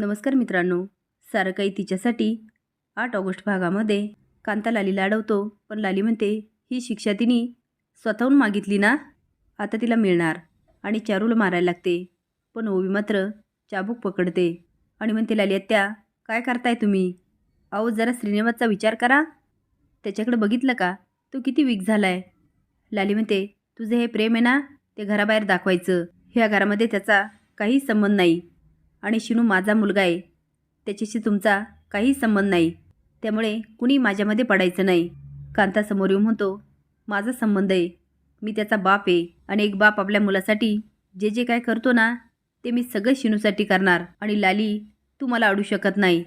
नमस्कार मित्रांनो. सारं काही तिच्यासाठी आठ ऑगस्ट भागामध्ये कांता लालीला अडवतो पण लाली म्हणते ही शिक्षा तिने स्वतःहून मागितली ना? आता तिला मिळणार आणि चारूला मारायला लागते. पण ओवी मात्र चाबूक पकडते आणि म्हणते लाली आत्या काय करताय तुम्ही? अहो जरा श्रीनिवासचा विचार करा. त्याच्याकडे बघितलं का? तो किती वीक झाला आहे लाली म्हणते तुझं हे प्रेम आहे ना ते घराबाहेर दाखवायचं. ह्या घरामध्ये त्याचा काहीच संबंध नाही. आणि शिनू माझा मुलगा आहे. त्याच्याशी तुमचा काही संबंध नाही. त्यामुळे कुणी माझ्यामध्ये पडायचं नाही. कांता समोर येऊन म्हणतो माझा संबंध आहे. मी त्याचा बाप आहे आणि एक बाप आपल्या मुलासाठी जे जे काय करतो ना ते मी सगळं शिनूसाठी करणार. आणि लाली तू मला अडू शकत नाही.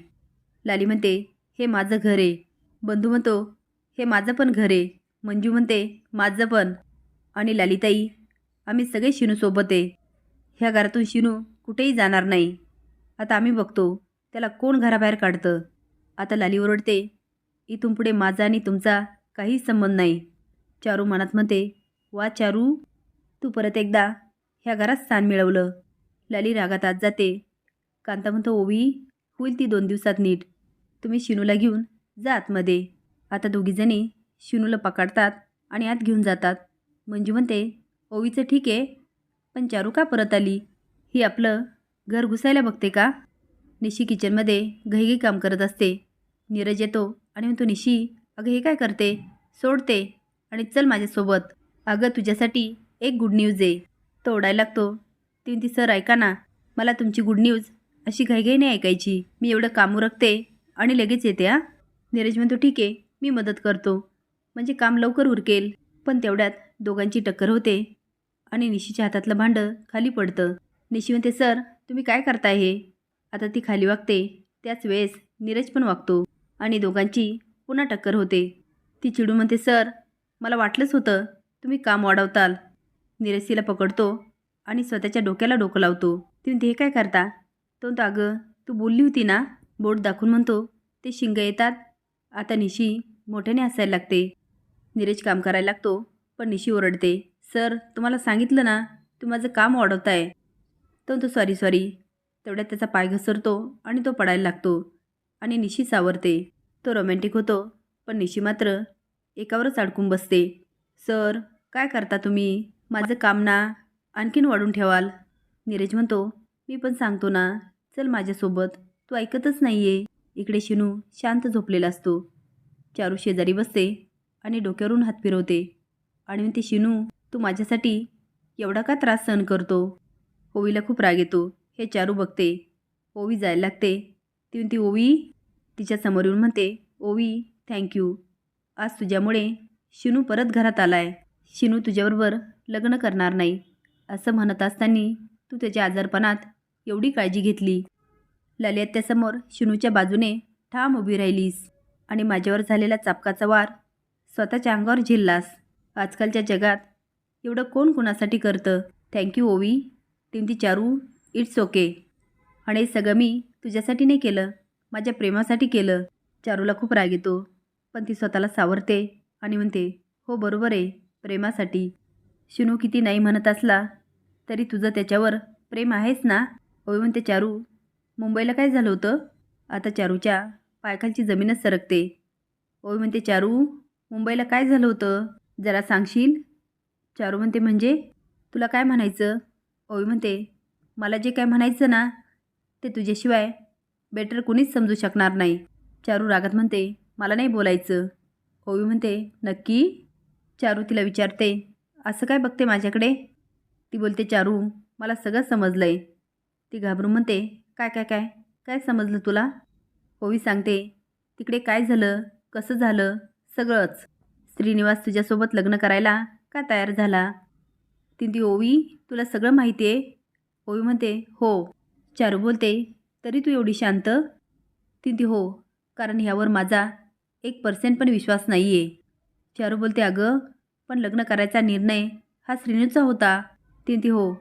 लाली म्हणते हे माझं घर आहे. बंधू म्हणतो हे माझं पण घर आहे. मंजू म्हणते माझं पण. आणि लालिताई आम्ही सगळे शिनूसोबत आहे. ह्या घरातून शिनू कुठेही जाणार नाही. आता आम्ही बघतो त्याला कोण घराबाहेर काढतं? आता लाली ओरडते इथून पुढे माझा आणि तुमचा काहीच संबंध नाही. चारू मनात म्हणते वा चारू तू परत एकदा ह्या घरात स्थान मिळवलं. लाली रागात आत जाते. कांता म्हणतो ओवी होईल ती दोन दिवसात नीट. तुम्ही शिनूला घेऊन जा आतमध्ये. आता दोघीजणी शिनूला पकडतात आणि आत घेऊन जातात. मंजू म्हणते ओवीचं ठीक आहे पण चारू का परत आली? ही आपलं घर घुसायला बघते का? निशी किचनमध्ये घाईघाई काम करत असते. नीरज येतो आणि म्हणतो निशी अगं हे काय करते? सोडते. आणि चल माझ्यासोबत. अगं तुझ्यासाठी एक गुड न्यूज आहे. तो ओढायला लागतो. ती ती सर ऐका ना. मला तुमची गुड न्यूज अशी घाईघाई नाही ऐकायची. मी एवढं काम उरकते आणि लगेच येते हा. नीरज म्हणतो ठीक आहे. मी मदत करतो. म्हणजे काम लवकर उरकेल. पण तेवढ्यात दोघांची टक्कर होते आणि निशीच्या हातातलं भांडं खाली पडतं. निशी म्हणते सर तुम्ही काय करताय हे? आता ती खाली वागते. त्याच वेळेस नीरज पण वागतो. आणि दोघांची पुन्हा टक्कर होते. ती चिडू म्हणते सर मला वाटलंच होतं तुम्ही काम वाढवताल. नीरज तिला पकडतो आणि स्वतःच्या डोक्याला डोकं लावतो. ती म्हणते हे काय करता? तो म्हणतो अगं तू बोलली होती ना बोट दाखवून म्हणतो. ते शिंग येतात. आता निशी मोठ्याने हसायला लागते. नीरज काम करायला लागतो पण निशी ओरडते. सर तुम्हाला सांगितलं ना तू माझं काम वाढवताय. तो सॉरी सॉरी तेवढ्यात त्याचा पाय घसरतो आणि तो पडायला लागतो आणि निशी सावरते. तो रोमॅन्टिक होतो पण निशी मात्र एकावरच अडकून बसते. सर काय करता तुम्ही? माझं काम ना आणखीन वाढून ठेवाल. नीरज म्हणतो मी पण सांगतो ना चल माझ्यासोबत. तू ऐकतच नाही आहे इकडे शिनू शांत झोपलेला असतो. चारू शेजारी बसते आणि डोक्यावरून हात फिरवते आणि म्हणते शिनू तू माझ्यासाठी एवढा का त्रास सहन करतो? ओवीला खूप राग येतो. हे चारू बघते. ओवी जायला लागते. ती ओवी तिच्या समोर येऊन म्हणते ओवी थँक्यू आज तुझ्यामुळे शिनू परत घरात आलाय. शिनू तुझ्याबरोबर लग्न करणार नाही. असं म्हणत असताना तू त्याच्या आजारपणात एवढी काळजी घेतली. ललित्यासमोर शिनूच्या बाजूने ठाम उभी राहिलीस आणि माझ्यावर झालेला चापकाचा वार स्वतःच्या अंगावर झेललास. आजकालच्या जगात एवढं कोण कोणासाठी करतं? थँक्यू ओवी. ती चारू इट्स ओके. आणि हे सगळं मी तुझ्यासाठी नाही केलं माझ्या प्रेमासाठी केलं. चारूला खूप राग येतो पण ती स्वतःला सावरते आणि म्हणते हो बरोबर आहे प्रेमासाठी. शिनू किती नाही म्हणत असला तरी तुझं त्याच्यावर प्रेम आहेच ना? होय म्हणते चारू मुंबईला काय झालं होतं? आता चारूच्या पायखालची जमीनच सरकते. होय म्हणते चारू मुंबईला काय झालं होतं? जरा सांगशील? चारू म्हणते म्हणजे? तुला काय म्हणायचं? ओवी म्हणते मला जे काय म्हणायचं ना ते तुझ्याशिवाय बेटर कुणीच समजू शकणार नाही. चारू रागात म्हणते मला नाही बोलायचं. ओवी म्हणते नक्की? चारू तिला विचारते असं काय बघते माझ्याकडे? ती बोलते चारू मला सगळं समजलं आहे ती घाबरून म्हणते काय काय काय? काय समजलं तुला? ओवी सांगते तिकडे काय झालं? कसं झालं? सगळंच. श्रीनिवास तुझ्यासोबत लग्न करायला का तयार झाला? ती ती ओवी तुला सगळं माहिती आहे? ओवी म्हणते हो. चारू बोलते तरी तू एवढी शांत? ती ती हो. कारण ह्यावर माझा एक पर्सेंट पण विश्वास नाही आहे चारू बोलते अगं पण लग्न करायचा निर्णय हा श्रीनूचा होता. ती ती हो.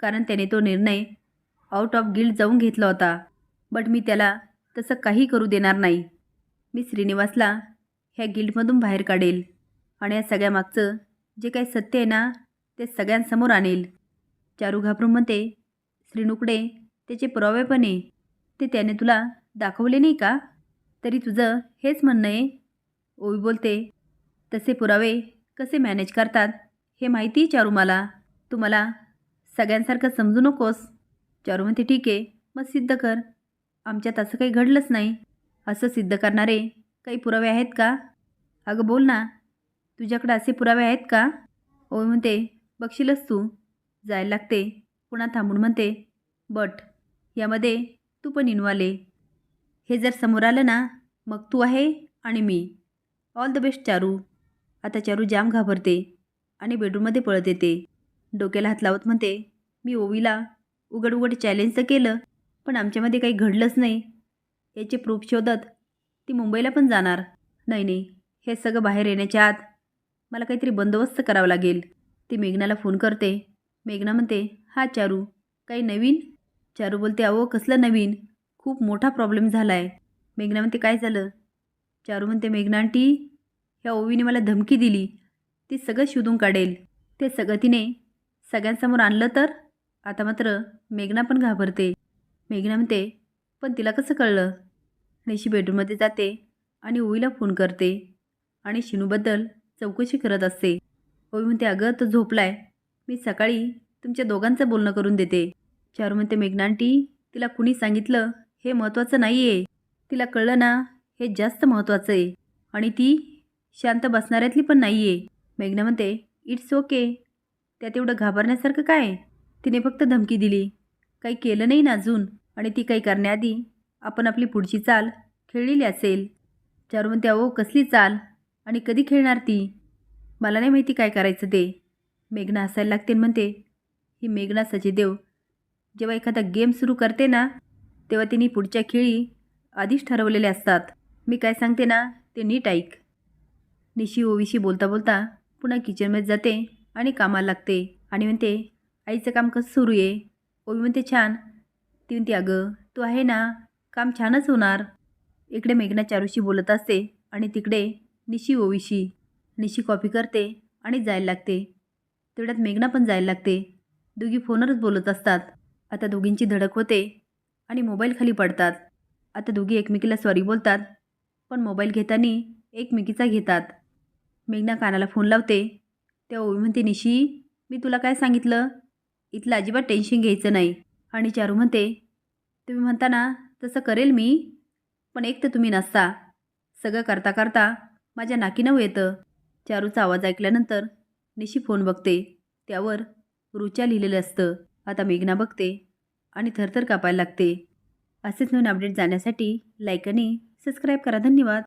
कारण त्याने तो निर्णय आउट ऑफ गिल्ड जाऊन घेतला होता. बट मी त्याला तसं काही करू देणार नाही. मी श्रीनिवासला ह्या गिल्डमधून बाहेर काढेल. आणि या सगळ्यामागचं जे काही सत्य आहे ना ते सगळ्यांसमोर आणेल. चारू घाबरून म्हणते श्रीनुकडे त्याचे पुरावे पण आहे ते त्याने तुला दाखवले नाही का? तरी तुझं हेच म्हणणं आहे ओवी बोलते तसे पुरावे कसे मॅनेज करतात हे माहिती आहे चारू मला. तू मला सगळ्यांसारखं समजू नकोस. चारू म्हणते ठीक आहे मग सिद्ध कर. आमच्यात असं काही घडलंच नाही. असं सिद्ध करणारे काही पुरावे आहेत का? अगं बोल ना. तुझ्याकडे असे पुरावे आहेत का? ओवी म्हणते बघशीलच तू. जायला लागते. पुन्हा थांबून म्हणते बट यामध्ये तू पण इनवाले हे जर समोर आलं ना मग तू आहे आणि मी. All the best Charu. आता चारू जाम घाबरते आणि बेडरूममध्ये पळत येते. डोक्याला हात लावत म्हणते मी ओवीला उघड उघड चॅलेंज तर केलं पण आमच्यामध्ये काही घडलंच नाही. याचे प्रूफ शोधत ती मुंबईला पण जाणार. नाही नाही. हे सगळं बाहेर येण्याच्या आत मला काहीतरी बंदोबस्त करावा लागेल. ती मेघनाला फोन करते. मेघना म्हणते हा चारू काही नवीन? चारू बोलते अहो कसलं नवीन? खूप मोठा प्रॉब्लेम झाला आहे मेघना म्हणते काय झालं? चारू म्हणते मेघना आंटी ह्या ओवीने मला धमकी दिली. ती सगळं शोधून काढेल. ते सगळं तिने सगळ्यांसमोर आणलं तर? आता मात्र मेघना पण घाबरते. मेघना म्हणते पण तिला कसं कळलं? निशी बेडरूममध्ये जाते आणि ओवीला फोन करते आणि शिनूबद्दल चौकशी करत असते. ओवी म्हणते अगं तो झोपलाय. मी सकाळी तुमच्या दोघांचं बोलणं करून देते. चारू म्हणते मेघनांटी तिला कुणी सांगितलं हे महत्त्वाचं नाही आहे तिला कळलं ना हे जास्त महत्त्वाचं आहे. आणि ती शांत बसणाऱ्यातली पण नाही आहे मेघना म्हणते इट्स ओके त्यात एवढं घाबरण्यासारखं काय तिने फक्त धमकी दिली. काही केलं नाही ना अजून. आणि ती काही करण्याआधी आपण आपली पुढची चाल खेळलेली असेल. चारू म्हणते अहो कसली चाल? आणि कधी खेळणार ती? मला नाही माहिती काय करायचं ते. मेघना हसायला लागते म्हणते ही मेघना सचिदेव जेव्हा एखादा गेम सुरू करते ना तेव्हा तिने पुढच्या खेळी आधीच ठरवलेले असतात. मी काय सांगते ना ते नीट ऐक. निशी ओवीशी बोलता बोलता पुन्हा किचनमध्ये जाते आणि कामाला लागते आणि म्हणते आईचं काम कसं सुरू आहे? ओवी म्हणते छान. ती म्हणते अगं तू आहे ना काम छानच होणार. इकडे मेघना चारूशी बोलत असते आणि तिकडे निशी ओवीशी निशी कॉपी करते आणि जायला लागते. तेवढ्यात मेघना पण जायला लागते. दोघी फोनवरच बोलत असतात. आता दोघींची धडक होते आणि मोबाईल खाली पडतात. आता दोघी एकमेकीला सॉरी बोलतात पण मोबाईल घेताना एकमेकीचा घेतात. मेघना कानाला फोन लावते. तेव्हा ओवी म्हणते निशी मी तुला काय सांगितलं? इथलं अजिबात टेन्शन घ्यायचं नाही. आणि चारू म्हणते तुम्ही म्हणता ना तसं करेल मी पण एक तर तुम्ही नसता. सगळं करता करता माझ्या नाकीनं येतं. चारूचा आवाज ऐकल्यानंतर निशी फोन बघते. त्यावर रुचा लिहिलेलं असतं. आता मेघना बघते आणि थरथर कापायला लागते. असेच नवीन अपडेट जाण्यासाठी लाईक आणि सबस्क्राईब करा. धन्यवाद.